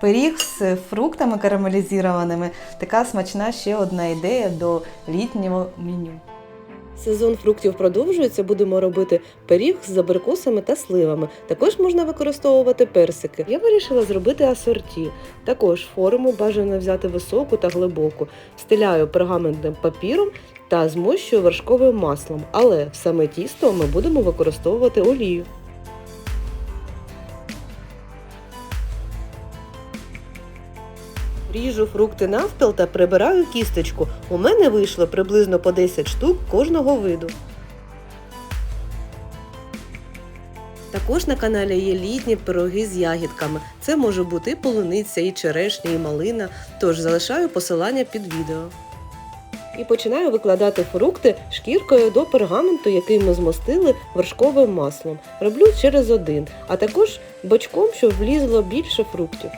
Пиріг з фруктами карамелізованими така смачна ще одна ідея до літнього меню. Сезон фруктів продовжується. Будемо робити пиріг з абрикосами та сливами. Також можна використовувати персики. Я вирішила зробити асорті. Також форму бажано взяти високу та глибоку. Стиляю пергаментним папіром та змощую вершковим маслом. Але саме тісто ми будемо використовувати олію. Ріжу фрукти навпіл та прибираю кісточку. У мене вийшло приблизно по 10 штук кожного виду. Також на каналі є літні пироги з ягідками. Це може бути і полуниця, і черешня, і малина. Тож залишаю посилання під відео. І починаю викладати фрукти шкіркою до пергаменту, який ми змостили вершковим маслом. Роблю через один, а також бочком, щоб влізло більше фруктів.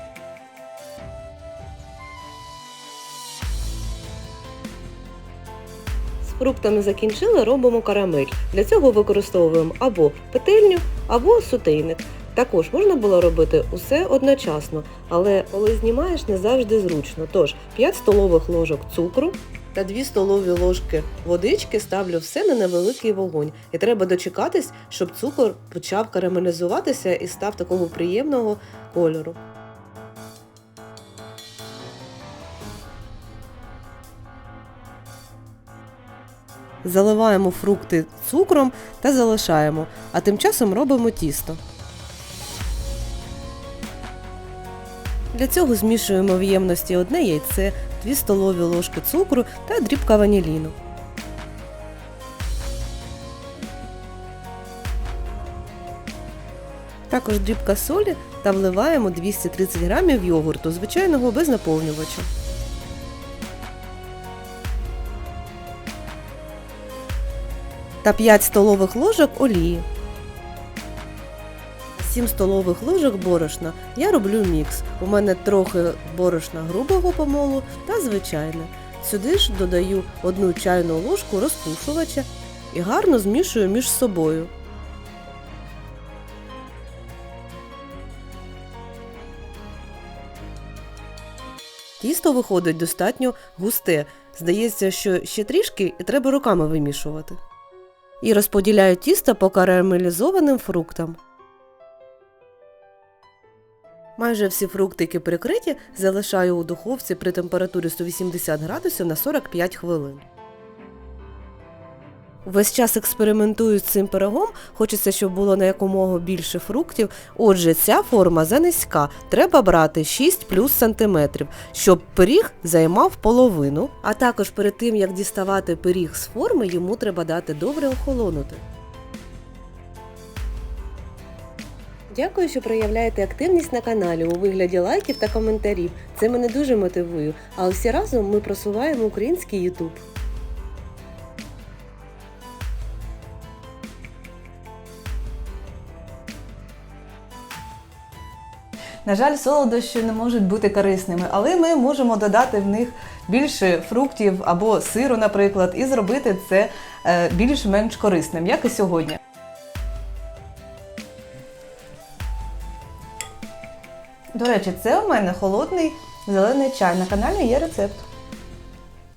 Фруктами закінчили, робимо карамель. Для цього використовуємо або петельню, або сутейник. Також можна було робити усе одночасно, але коли знімаєш, не завжди зручно. Тож 5 столових ложок цукру та 2 столові ложки водички ставлю все на невеликий вогонь. І треба дочекатись, щоб цукор почав карамелізуватися і став такого приємного кольору. Заливаємо фрукти цукром та залишаємо, а тим часом робимо тісто. Для цього змішуємо в ємності одне яйце, 2 столові ложки цукру та дрібка ваніліну. Також дрібка солі та вливаємо 230 грамів йогурту, звичайного без наповнювача. Та 5 столових ложок олії. 7 столових ложок борошна. Я роблю мікс. У мене трохи борошна грубого помолу та звичайне. Сюди ж додаю одну чайну ложку розпушувача і гарно змішую між собою. Тісто виходить достатньо густе. Здається, що ще трішки і треба руками вимішувати. І розподіляю тісто по карамелізованим фруктам. Майже всі фруктики прикриті, залишаю у духовці при температурі 180 градусів на 45 хвилин. Весь час експериментую з цим пирогом, хочеться, щоб було на якомога більше фруктів. Отже, ця форма занизька. Треба брати 6 плюс сантиметрів, щоб пиріг займав половину. А також перед тим, як діставати пиріг з форми, йому треба дати добре охолонути. Дякую, що проявляєте активність на каналі у вигляді лайків та коментарів. Це мене дуже мотивує. А всі разом ми просуваємо український YouTube. На жаль, солодощі не можуть бути корисними, але ми можемо додати в них більше фруктів або сиру, наприклад, і зробити це е, більш-менш корисним, як і сьогодні. До речі, це у мене холодний зелений чай. На каналі є рецепт.